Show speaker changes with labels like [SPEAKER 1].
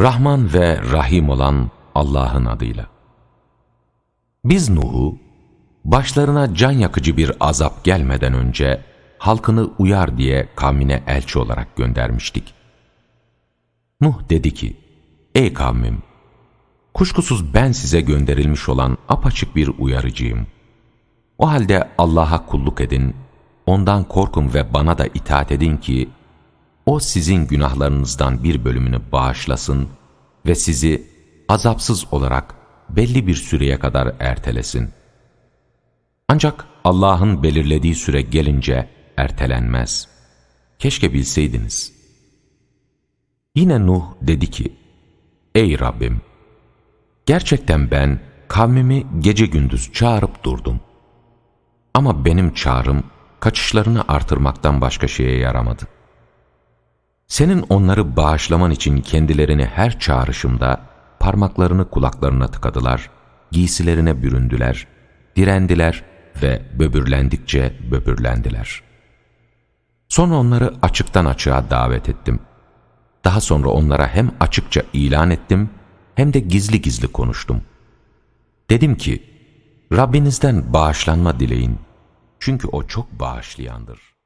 [SPEAKER 1] Rahman ve Rahim olan Allah'ın adıyla. Biz Nuh'u, başlarına can yakıcı bir azap gelmeden önce halkını uyar diye kavmine elçi olarak göndermiştik. Nuh dedi ki, Ey kavmim! Kuşkusuz ben size gönderilmiş olan apaçık bir uyarıcıyım. O halde Allah'a kulluk edin, ondan korkun ve bana da itaat edin ki, o sizin günahlarınızdan bir bölümünü bağışlasın ve sizi azapsız olarak belli bir süreye kadar ertelesin. Ancak Allah'ın belirlediği süre gelince ertelenmez. Keşke bilseydiniz. Yine Nuh dedi ki, Ey Rabbim! Gerçekten ben kavmimi gece gündüz çağırıp durdum. Ama benim çağrım kaçışlarını artırmaktan başka şeye yaramadı. Senin onları bağışlaman için kendilerini her çağrışımda parmaklarını kulaklarına tıkadılar, giysilerine büründüler, direndiler ve böbürlendikçe böbürlendiler. Sonra onları açıktan açığa davet ettim. Daha sonra onlara hem açıkça ilan ettim hem de gizli gizli konuştum. Dedim ki, Rabbinizden bağışlanma dileyin. Çünkü O çok bağışlayandır.